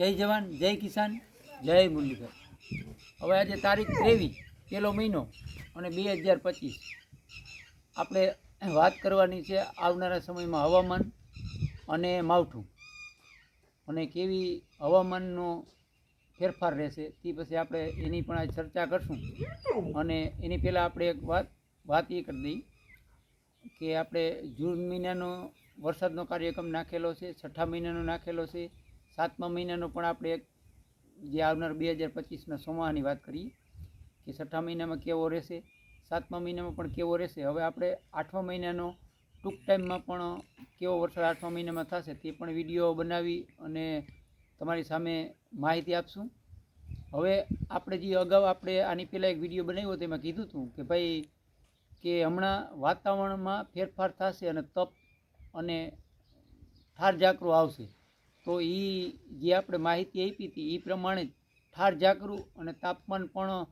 જય જવાન, જય કિસાન, જય મુરલીધર. હવે આજે તારીખ ત્રેવીસ પહેલો મહિનો અને બે હજાર પચીસ. આપણે વાત કરવાની છે આવનારા સમયમાં હવામાન અને માવઠું. અને કેવી હવામાનનો ફેરફાર રહેશે તે પછી આપણે એની પણ આજે ચર્ચા કરશું. અને એની પહેલાં આપણે એક વાત વાત એ કરી દઈ કે આપણે જૂન મહિનાનો વરસાદનો કાર્યક્રમ નાખેલો છે, છઠ્ઠા મહિનાનો નાખેલો છે સાતમા મહિનાનો પણ આપણે એક જે આવનાર બે હજાર પચીસના સોમાહાની વાત કરીએ કે છઠ્ઠા મહિનામાં કેવો રહેશે, સાતમા મહિનામાં પણ કેવો રહેશે, હવે આપણે આઠમા મહિનાનો ટૂંક ટાઈમમાં પણ કેવો વરસાદ આઠમા મહિનામાં થશે તે પણ વીડિયો બનાવી અને તમારી સામે માહિતી આપશું. હવે આપણે જે અગાઉ આપણે આની પહેલાં એક વીડિયો બનાવ્યો તેમાં કીધું હતું કે ભાઈ કે હમણાં વાતાવરણમાં ફેરફાર થશે અને તપ અને ઠાર જાકરું આવશે. તો એ જે આપણે માહિતી આપી હતી એ પ્રમાણે ઠાર ઝાકરું અને તાપમાન પણ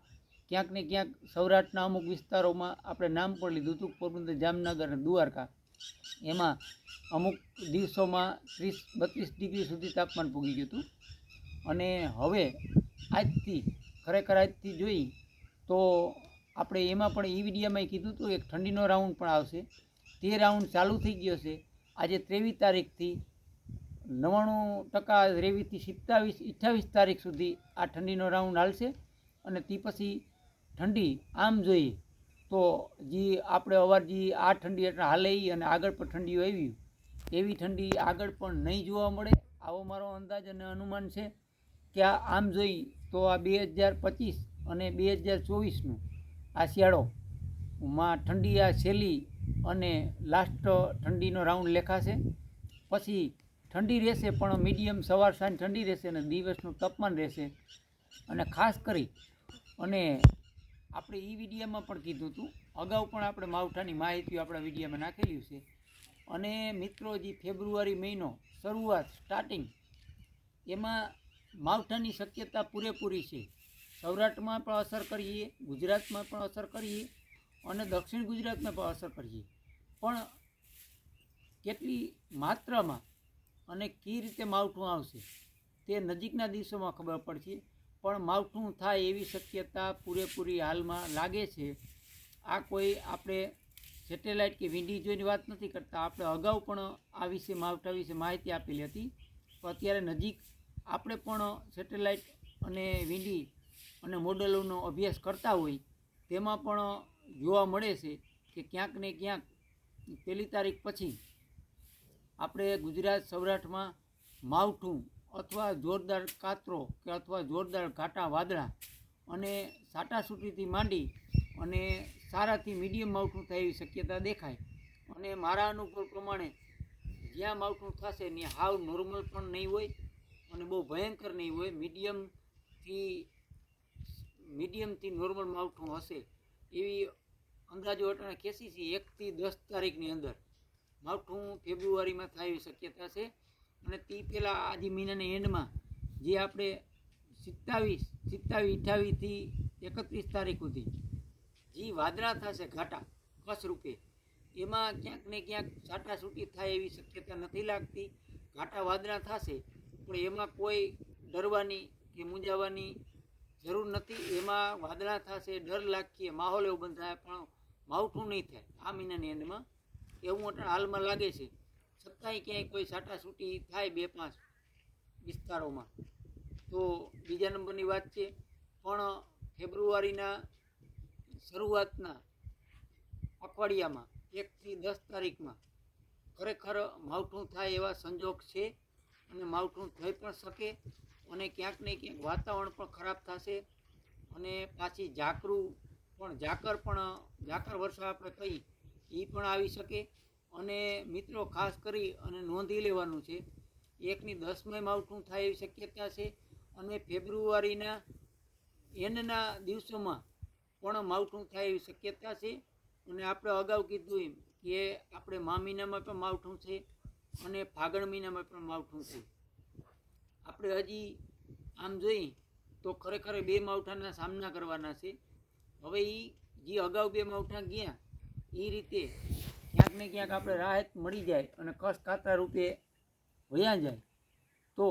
ક્યાંક ને ક્યાંક સૌરાષ્ટ્રના અમુક વિસ્તારોમાં આપણે નામ પણ લીધું હતું, પોરબંદર, જામનગર અને દ્વારકા. એમાં અમુક દિવસોમાં ત્રીસ, બત્રીસ ડિગ્રી સુધી તાપમાન પૂગી ગયું હતું. અને હવે આજથી, ખરેખર આજથી જોઈ તો આપણે એમાં પણ એ વિડીયામાં કીધું હતું, એક ઠંડીનો રાઉન્ડ પણ આવશે. તે રાઉન્ડ ચાલુ થઈ ગયો છે. આજે ત્રેવીસ તારીખથી નવ્વાણું ટકા ત્રેવીસથી સિત્તાવીસ, અઠ્ઠાવીસ તારીખ સુધી આ ઠંડીનો રાઉન્ડ હાલશે અને તે પછી ઠંડી આમ જોઈએ તો જે આપણે અવાર જે આ ઠંડી એટલે હાલે અને આગળ પણ ઠંડીઓ આવી એવી ઠંડી આગળ પણ નહીં જોવા મળે આવો મારો અંદાજ અને અનુમાન છે કે આ આમ જોઈ તો આ બે હજાર પચીસ અને બે હજાર ચોવીસનું આ શિયાળો માં ઠંડી આ છેલ્લી અને લાસ્ટ ઠંડીનો રાઉન્ડ લેખાશે. પછી ઠંડી રહેશે, પણ મીડિયમ સવાર સાંજ ઠંડી રહેશે અને દિવસનું તાપમાન રહેશે. અને ખાસ કરી, અને આપણે એ વિડીયામાં પણ કીધું હતું અગાઉ પણ આપણે માવઠાની માહિતીઓ આપણા વિડીયામાં નાખેલી છે. અને મિત્રો, જે ફેબ્રુઆરી મહિનો શરૂઆત સ્ટાર્ટિંગ એમાં માવઠાની શક્યતા પૂરેપૂરી છે. સૌરાષ્ટ્રમાં પણ અસર કરીએ, ગુજરાતમાં પણ અસર કરીએ, અને દક્ષિણ ગુજરાતમાં પણ અસર કરીએ. પણ કેટલી માત્રામાં અને કઈ રીતે માવઠું આવશે તે નજીકના દિવસોમાં ખબર પડશે. પણ માવઠું થાય એવી શક્યતા પૂરેપૂરી હાલમાં લાગે છે. આ કોઈ આપણે સેટેલાઇટ કે વિંડી જોઈને વાત નથી કરતા. આપણે અગાઉ પણ આ વિશે માવઠા વિશે માહિતી આપેલી હતી. તો અત્યારે નજીક આપણે પણ સેટેલાઇટ અને વિંડી અને મોડલોનો અભ્યાસ કરતા હોય તેમાં પણ જોવા મળે છે કે ક્યાંક ને ક્યાંક પહેલી તારીખ પછી આપણે ગુજરાત સૌરાષ્ટ્રમાં માવઠું અથવા જોરદાર કાતરો કે અથવા જોરદાર ઘાટા વાદળા અને સાટાસૂટીથી માંડી અને સારાથી મીડિયમ માવઠું થાય એવી શક્યતા દેખાય. અને મારા અનુભવ પ્રમાણે જ્યાં માવઠું થશે ત્યાં હાવ નોર્મલ પણ નહીં હોય અને બહુ ભયંકર નહીં હોય. મીડિયમથી મીડિયમથી નોર્મલ માવઠું હશે એવી અંદાજો અટાણે કેસી છે એકથી દસ તારીખની અંદર. માવઠું ફેબ્રુઆરીમાં થાય એવી શક્યતા છે. અને તે પહેલાં આજે મહિનાના એન્ડમાં જે આપણે સિત્તાવીસ સિત્તાવીસ અઠ્ઠાવીસથી એકત્રીસ તારીખ સુધી જે વાદળા થશે ઘાટા, કચ્છ રૂપે, એમાં ક્યાંક ને ક્યાંક છાટાછૂટી થાય એવી શક્યતા નથી લાગતી. ઘાટા વાદળા થશે, પણ એમાં કોઈ ડરવાની કે મૂંઝાવાની જરૂર નથી. એમાં વાદળા થશે, ડર લાગીએ માહોલ એવો બંધાય, પણ માવઠું નહીં થાય આ મહિનાની એન્ડમાં. એવું અટણ હાલમાં લાગે છે. છતાંય ક્યાંય કોઈ છાટાછૂટી થાય બે પાંચ વિસ્તારોમાં. તો બીજા નંબરની વાત છે, પણ ફેબ્રુઆરીના શરૂઆતના અઠવાડિયામાં, એકથી દસ તારીખમાં ખરેખર માવઠું થાય એવા સંજોગ છે અને માવઠું થઈ પણ શકે અને ક્યાંક ને ક્યાંક વાતાવરણ પણ ખરાબ થશે અને પાછી ઝાકરું પણ, ઝાકર પણ, ઝાકર વર્ષા આપણે કહી એ પણ આવી શકે. અને મિત્રો, ખાસ કરી અને નોંધી લેવાનું છે, એકની દસમે માવઠું થાય એવી શક્યતા છે. અને ફેબ્રુઆરીના એનના દિવસોમાં પણ માવઠું થાય એવી શક્યતા છે. અને આપણે અગાઉ કીધું એમ કે આપણે મા મહિનામાં પણ માવઠું છે અને ફાગણ મહિનામાં પણ માવઠું છે. આપણે હજી આમ જોઈએ તો ખરેખર બે માવઠાના સામના કરવાના છે. હવે એ જે અગાઉ બે માવઠા ગયા એ રીતે ક્યાંક ને ક્યાંક આપણે રાહત મળી જાય અને કસ કાતરા રૂપે વયા જાય. તો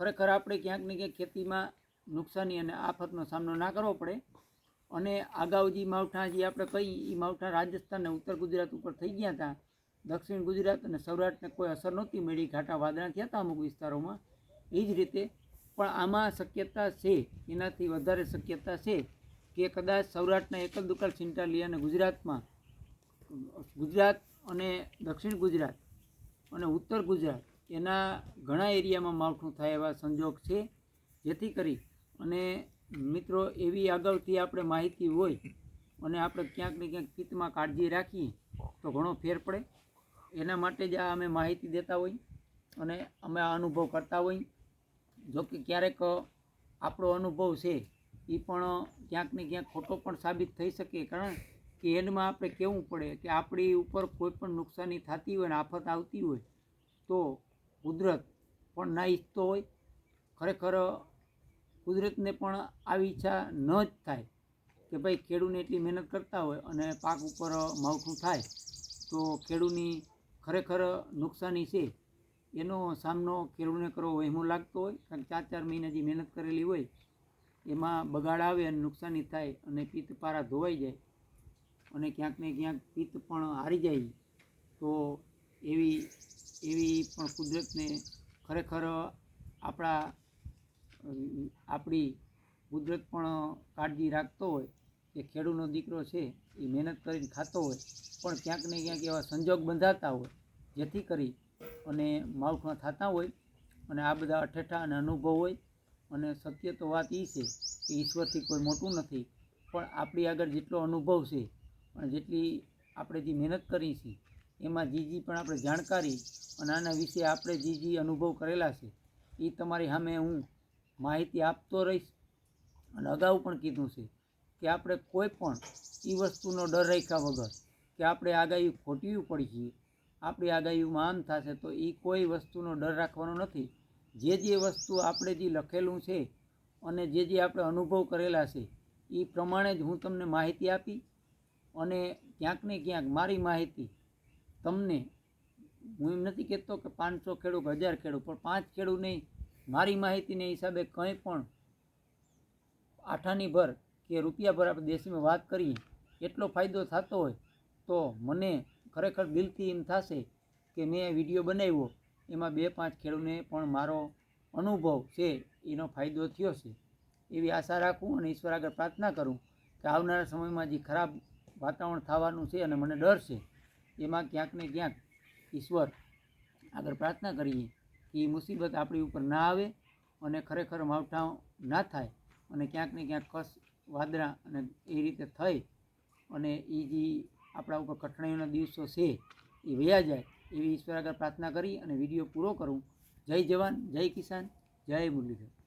ખરેખર આપણે ક્યાંક ને ક્યાંક ખેતીમાં નુકસાની અને આફતનો સામનો ના કરવો પડે. અને અગાઉ જે માવઠા જે આપણે કહી એ માવઠા રાજસ્થાન અને ઉત્તર ગુજરાત ઉપર થઈ ગયા હતા, દક્ષિણ ગુજરાત અને સૌરાષ્ટ્રને કોઈ અસર નહોતી મળી. ઘાટા વાદળા થયા હતા અમુક વિસ્તારોમાં. એ જ રીતે પણ આમાં શક્યતા છે, એનાથી વધારે શક્યતા છે. કે કદાચ સૌરાષ્ટ્રના એકલ દુકાળ સિંટાલી અને ગુજરાતમાં, ગુજરાત અને દક્ષિણ ગુજરાત અને ઉત્તર ગુજરાત એના ઘણા એરિયામાં માવઠું થાય એવા સંજોગ છે, જેથી કરી અને મિત્રો એવી અગાઉથી આપણે માહિતી હોય અને આપણે ક્યાંક ને ક્યાંક પિત્તમાં કાળજી રાખીએ તો ઘણો ફેર પડે. એના માટે જ આ અમે માહિતી દેતા હોય અને અમે આ અનુભવ કરતા હોય. જો કે ક્યારેક આપણો અનુભવ છે એ પણ ક્યાંક ને ક્યાંક ખોટો પણ સાબિત થઈ શકે. કારણ કે એન્ડમાં આપણે કહેવું પડે કે આપણી ઉપર કોઈ પણ નુકસાની થતી હોય ને આફત આવતી હોય, તો કુદરત પણ ના ઈચ્છતો હોય. ખરેખર કુદરતને પણ આવી ઈચ્છા ન જ થાય કે ભાઈ ખેડૂને એટલી મહેનત કરતા હોય અને પાક ઉપર માવઠું થાય, તો ખેડૂની ખરેખર નુકસાની છે. એનો સામનો ખેડૂને કરવો વહેમો લાગતો હોય. કારણ ચાર ચાર મહિના જે મહેનત કરેલી હોય એમાં બગાડ આવે અને નુકસાની થાય અને પિત્ત પારા ધોવાઈ જાય અને ક્યાંક ને ક્યાંક પિત્ત પણ હારી જાય, તો એવી એવી પણ કુદરતને ખરેખર આપણા, આપણી કુદરત પણ કાળજી રાખતો હોય કે ખેડૂતનો દીકરો છે એ મહેનત કરીને ખાતો હોય, પણ ક્યાંક ને ક્યાંક એવા સંજોગ બંધાતા હોય, જેથી કરી અને માવઠા થતા હોય અને આ બધા અઠેઠા અને અનુભવ હોય અને સત્ય તો વાત એ છે કે ઈશ્વરથી કોઈ મોટું નથી, પણ આપણી આગળ જેટલો અનુભવ છે અને જેટલી આપણે જે મહેનત કરી છે, એમાં જે જે પણ આપણે જાણકારી અને આના વિશે આપણે જે જે અનુભવ કરેલા છે. એ તમારી સામે હું માહિતી આપતો રહીશ અને અગાઉ પણ કીધું છે કે આપણે કોઈ પણ એ વસ્તુનો ડર રાખ્યા વગર કે આપણે આગાહી ખોટવી પડી છીએ આપણી આગાહીમાં આમ થશે તો એ કોઈ વસ્તુનો ડર રાખવાનો નથી. જે જે વસ્તુ આપણે જે લખેલું છે અને જે જે આપણે અનુભવ કરેલા છે એ પ્રમાણે જ હું તમને માહિતી આપી અને ક્યાંક ને ક્યાંક મારી માહિતી તમને, હું એમ નથી કહેતો કે પાંચસો ખેડૂત, હજાર ખેડૂત, પણ પાંચ ખેડૂત નહીં મારી માહિતીને હિસાબે કંઈ પણ આઠાની ભર કે રૂપિયા ભર આપણે દેશીમાં વાત કરીએ, એટલો ફાયદો થતો હોય તો મને ખરેખર દિલથી એમ થશે કે મેં વીડિયો બનાવ્યો એમાં બે પાંચ ખેડૂતને પણ મારો અનુભવ છે, એનો ફાયદો થયો છે. એવી આશા રાખું અને ઈશ્વર આગળ પ્રાર્થના કરું કે આવનારા સમયમાં જે ખરાબ વાતાવરણ થવાનું છે અને મને ડર છે, એમાં ક્યાંક ને ક્યાંક ઈશ્વર આગળ પ્રાર્થના કરીએ કે એ મુસીબત આપણી ઉપર ના આવે અને ખરેખર માવઠા ના થાય અને ક્યાંક ને ક્યાંક કસ, વાદળા અને એ રીતે થઈ અને એ જે આપણા ઉપર કઠણાઈઓના દિવસો છે, એ વયા જાય એવી ઈશ્વર આગળ પ્રાર્થના કરી અને વીડિયો પૂરો કરું. જય જવાન, જય કિસાન, જય મુરલીધર.